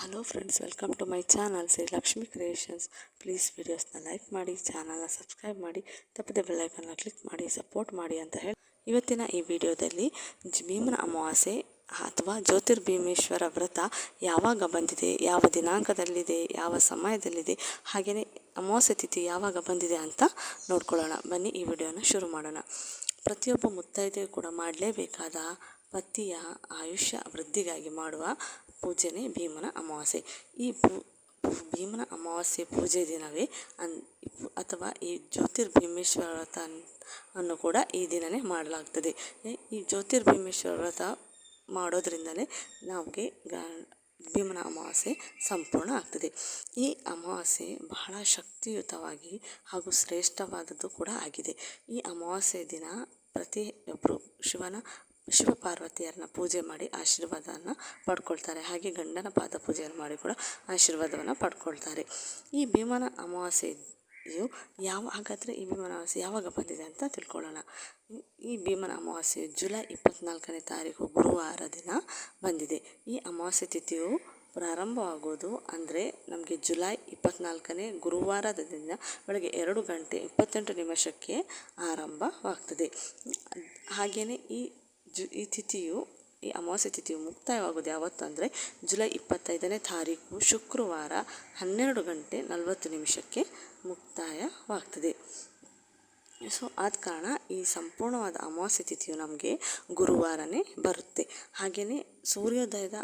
Hello friends welcome to my channel Shri Lakshmi creations please ವೀಡಿಯೋಸ್ನ like ಮಾಡಿ ಚಾನಲ್ನ subscribe ಮಾಡಿ, ತಪ್ಪದೆ ಬೆಲ್ಲೈಕನ್ನ ಕ್ಲಿಕ್ ಮಾಡಿ ಸಪೋರ್ಟ್ ಮಾಡಿ ಅಂತ ಹೇಳಿ. ಇವತ್ತಿನ ಈ ವಿಡಿಯೋದಲ್ಲಿ ಭೀಮನ ಅಮಾವಾಸ್ಯೆ ಅಥವಾ ಜ್ಯೋತಿರ್ಭೀಮೇಶ್ವರ ವ್ರತ ಯಾವಾಗ ಬಂದಿದೆ, ಯಾವ ದಿನಾಂಕದಲ್ಲಿದೆ, ಯಾವ ಸಮಯದಲ್ಲಿದೆ, ಹಾಗೆಯೇ ಅಮಾವಾಸ್ಯೆ ತಿಥಿ ಯಾವಾಗ ಬಂದಿದೆ ಅಂತ ನೋಡ್ಕೊಳ್ಳೋಣ. ಬನ್ನಿ ಈ ವಿಡಿಯೋನ ಶುರು ಮಾಡೋಣ. ಪ್ರತಿಯೊಬ್ಬ ಮುತ್ತೈದೆ ಕೂಡ ಮಾಡಲೇಬೇಕಾದ ಪತಿಯ ಆಯುಷ್ಯ ವೃದ್ಧಿಗಾಗಿ ಮಾಡುವ ಪೂಜೆನೇ ಭೀಮನ ಅಮಾವಾಸ್ಯೆ. ಈ ಪೂ ಭೀಮನ ಅಮಾವಾಸ್ಯೆ ಪೂಜೆ ದಿನವೇ ಅನ್ ಅಥವಾ ಈ ಜ್ಯೋತಿರ್ಭೀಮೇಶ್ವರ ವ್ರತ ಅನ್ನು ಕೂಡ ಈ ದಿನವೇ ಮಾಡಲಾಗ್ತದೆ. ಈ- ಜ್ಯೋತಿರ್ಭೀಮೇಶ್ವರ ವ್ರತ ಮಾಡೋದ್ರಿಂದಲೇ ನಮಗೆ ಭೀಮನ ಅಮಾವಾಸ್ಯೆ ಸಂಪೂರ್ಣ ಆಗ್ತದೆ. ಈ ಅಮಾವಾಸ್ಯೆ ಬಹಳ ಶಕ್ತಿಯುತವಾಗಿ ಹಾಗೂ ಶ್ರೇಷ್ಠವಾದದ್ದು ಕೂಡ ಆಗಿದೆ. ಈ ಅಮಾವಾಸ್ಯೆ ದಿನ ಪ್ರತಿಯೊಬ್ಬರು ಶಿವನ ಶಿವ ಪಾರ್ವತಿಯರನ್ನ ಪೂಜೆ ಮಾಡಿ ಆಶೀರ್ವಾದವನ್ನು ಪಡ್ಕೊಳ್ತಾರೆ. ಹಾಗೆ ಗಂಡನ ಪಾದ ಪೂಜೆಯನ್ನು ಮಾಡಿ ಕೂಡ ಆಶೀರ್ವಾದವನ್ನು ಪಡ್ಕೊಳ್ತಾರೆ. ಈ ಭೀಮನ ಅಮಾವಾಸ್ಯೆಯು ಯಾವ, ಹಾಗಾದರೆ ಈ ಭೀಮನ ಅಮಾವಾಸ್ಯೆ ಯಾವಾಗ ಬಂದಿದೆ ಅಂತ ತಿಳ್ಕೊಳ್ಳೋಣ. ಈ- ಭೀಮನ ಅಮಾವಾಸ್ಯೆ ಜುಲೈ ಇಪ್ಪತ್ನಾಲ್ಕನೇ ತಾರೀಕು ಗುರುವಾರ ದಿನ ಬಂದಿದೆ. ಈ ಅಮಾವಾಸ್ಯೆ ತಿಥಿಯು ಪ್ರಾರಂಭವಾಗೋದು ಅಂದರೆ ನಮಗೆ ಜುಲೈ ಇಪ್ಪತ್ನಾಲ್ಕನೇ ಗುರುವಾರದ ದಿನ ಬೆಳಗ್ಗೆ ಎರಡು ಗಂಟೆ ಇಪ್ಪತ್ತೆಂಟು ನಿಮಿಷಕ್ಕೆ ಆರಂಭವಾಗ್ತದೆ. ಹಾಗೆಯೇ ಈ ಜು, ಈ ತಿಥಿಯು, ಈ ಅಮಾವಾಸ್ಯೆ ತಿಥಿಯು ಮುಕ್ತಾಯವಾಗೋದು ಯಾವತ್ತು ಅಂದರೆ ಜುಲೈ ಇಪ್ಪತ್ತೈದನೇ ತಾರೀಕು ಶುಕ್ರವಾರ ಹನ್ನೆರಡು ಗಂಟೆ ನಲವತ್ತು ನಿಮಿಷಕ್ಕೆ ಮುಕ್ತಾಯವಾಗ್ತದೆ. ಸೊ, ಆದ ಕಾರಣ ಈ ಸಂಪೂರ್ಣವಾದ ಅಮಾವಾಸ್ಯೆ ತಿಥಿಯು ನಮಗೆ ಗುರುವಾರನೇ ಬರುತ್ತೆ. ಹಾಗೆಯೇ ಸೂರ್ಯೋದಯದ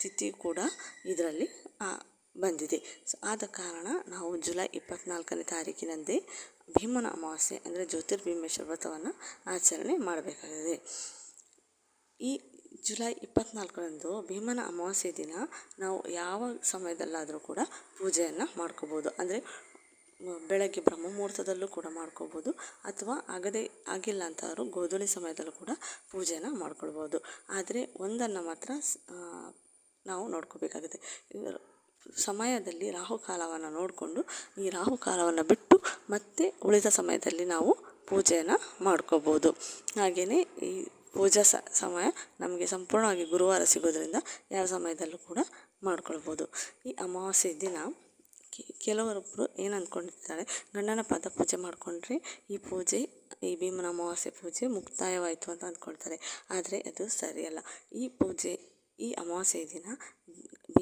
ತಿಥಿ ಕೂಡ ಇದರಲ್ಲಿ ಬಂದಿದೆ. ಸೊ, ಆದ ಕಾರಣ ನಾವು ಜುಲೈ ಇಪ್ಪತ್ನಾಲ್ಕನೇ ತಾರೀಕಿನಂದೇ ಭೀಮನ ಅಮಾವಾಸ್ಯೆ, ಅಂದರೆ ಜ್ಯೋತಿರ್ಭೀಮೇಶ್ವರ ವ್ರತವನ್ನು ಆಚರಣೆ ಮಾಡಬೇಕಾಗಿದೆ ಈ ಜುಲೈ ಇಪ್ಪತ್ನಾಲ್ಕರಂದು ಭೀಮನ ಅಮಾವಾಸ್ಯೆ ದಿನ ನಾವು ಯಾವ ಸಮಯದಲ್ಲಾದರೂ ಕೂಡ ಪೂಜೆಯನ್ನು ಮಾಡ್ಕೋಬೋದು. ಅಂದರೆ ಬೆಳಗ್ಗೆ ಬ್ರಹ್ಮ ಮುಹೂರ್ತದಲ್ಲೂ ಕೂಡ ಮಾಡ್ಕೋಬೋದು. ಅಥವಾ ಆಗದೇ ಆಗಿಲ್ಲ ಅಂತಾದ್ರು ಗೋಧೂಳಿ ಸಮಯದಲ್ಲೂ ಕೂಡ ಪೂಜೆಯನ್ನು ಮಾಡ್ಕೊಳ್ಬೋದು. ಆದರೆ, ಒಂದನ್ನು ಮಾತ್ರ ನಾವು ನೋಡ್ಕೋಬೇಕಾಗುತ್ತೆ. ಸಮಯದಲ್ಲಿ ರಾಹುಕಾಲವನ್ನು ನೋಡಿಕೊಂಡು, ಈ ರಾಹುಕಾಲವನ್ನು ಬಿಟ್ಟು ಮತ್ತೆ ಉಳಿದ ಸಮಯದಲ್ಲಿ ನಾವು ಪೂಜೆಯನ್ನು ಮಾಡ್ಕೋಬೋದು. ಹಾಗೆಯೇ ಈ ಪೂಜಾ ಸಮಯ ನಮಗೆ ಸಂಪೂರ್ಣವಾಗಿ ಗುರುವಾರ ಸಿಗೋದ್ರಿಂದ ಯಾವ ಸಮಯದಲ್ಲೂ ಕೂಡ ಮಾಡ್ಕೊಳ್ಬೋದು. ಈ ಅಮಾವಾಸ್ಯೆ ದಿನ ಕೆಲವರೊಬ್ಬರು ಏನು ಅಂದ್ಕೊಂಡಿರ್ತಾರೆ ಗಂಡನ ಪಾದ ಪೂಜೆ ಮಾಡಿಕೊಂಡ್ರೆ ಈ ಪೂಜೆ, ಈ ಭೀಮನ ಅಮಾವಾಸ್ಯೆ ಪೂಜೆ ಮುಕ್ತಾಯವಾಯಿತು ಅಂತ ಅಂದ್ಕೊಳ್ತಾರೆ ಆದರೆ ಅದು ಸರಿಯಲ್ಲ. ಈ ಪೂಜೆ, ಈ ಅಮಾವಾಸ್ಯೆ ದಿನ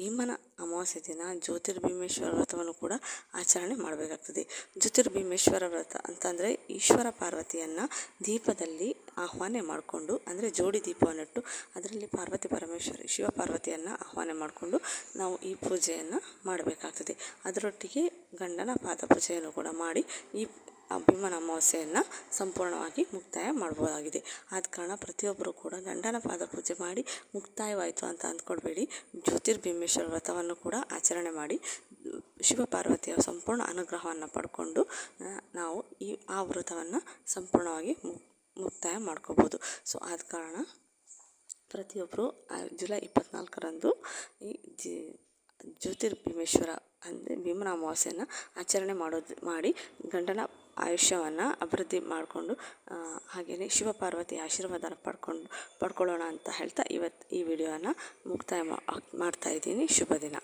ಭೀಮನ ಅಮಾವಾಸ್ಯೆ ದಿನ ಜ್ಯೋತಿರ್ಭೀಮೇಶ್ವರ ವ್ರತವನ್ನು ಕೂಡ ಆಚರಣೆ ಮಾಡಬೇಕಾಗ್ತದೆ. ಜ್ಯೋತಿರ್ಭೀಮೇಶ್ವರ ವ್ರತ ಅಂತಂದರೆ ಈಶ್ವರ ಪಾರ್ವತಿಯನ್ನು ದೀಪದಲ್ಲಿ ಆಹ್ವಾನ ಮಾಡಿಕೊಂಡು, ಅಂದರೆ ಜೋಡಿ ದೀಪವನ್ನಿಟ್ಟು ಅದರಲ್ಲಿ ಪಾರ್ವತಿ ಪರಮೇಶ್ವರ, ಶಿವ ಪಾರ್ವತಿಯನ್ನು ಆಹ್ವಾನ ಮಾಡಿಕೊಂಡು ನಾವು ಈ ಪೂಜೆಯನ್ನು ಮಾಡಬೇಕಾಗ್ತದೆ. ಅದರೊಟ್ಟಿಗೆ ಗಂಡನ ಪಾದ ಪೂಜೆಯನ್ನು ಕೂಡ ಮಾಡಿ ಈ ಭೀಮನ ಅಮಾವಾಸ್ಯೆಯನ್ನು ಸಂಪೂರ್ಣವಾಗಿ ಮುಕ್ತಾಯ ಮಾಡ್ಬೋದಾಗಿದೆ. ಆದ ಕಾರಣ ಪ್ರತಿಯೊಬ್ಬರು ಕೂಡ ಗಂಡನ ಪಾದ ಪೂಜೆ ಮಾಡಿ ಮುಕ್ತಾಯವಾಯಿತು ಅಂತ ಅಂದ್ಕೊಳ್ಬೇಡಿ. ಜ್ಯೋತಿರ್ಭೀಮೇಶ್ವರ ವ್ರತವನ್ನು ಕೂಡ ಆಚರಣೆ ಮಾಡಿ, ಶಿವಪಾರ್ವತಿಯ ಸಂಪೂರ್ಣ ಅನುಗ್ರಹವನ್ನು ಪಡ್ಕೊಂಡು ನಾವು ಈ, ಆ ವ್ರತವನ್ನು ಸಂಪೂರ್ಣವಾಗಿ ಮುಕ್ತಾಯ ಮಾಡ್ಕೋಬೋದು. ಸೊ, ಆದ ಕಾರಣ ಪ್ರತಿಯೊಬ್ಬರು ಜುಲೈ ಇಪ್ಪತ್ನಾಲ್ಕರಂದು ಈ ಜಿ ಜ್ಯೋತಿರ್ಭೀಮೇಶ್ವರ ಅಂದರೆ ಭೀಮನ ಅಮಾವಾಸ್ಯೆಯನ್ನು ಆಚರಣೆ ಮಾಡೋದು, ಮಾಡಿ ಗಂಡನ ಆಯುಷ್ಯವನ್ನು ಅಭಿವೃದ್ಧಿ ಮಾಡಿಕೊಂಡು ಹಾಗೆಯೇ ಶಿವ ಪಾರ್ವತಿ ಆಶೀರ್ವಾದನ ಪಡ್ಕೊಂಡು, ಪಡ್ಕೊಳ್ಳೋಣ ಅಂತ ಹೇಳ್ತಾ ಇವತ್ತು ಈ ವಿಡಿಯೋನ ಮುಕ್ತಾಯ ಮಾಡ್ತಾ ಇದ್ದೀನಿ. ಶುಭ ದಿನ.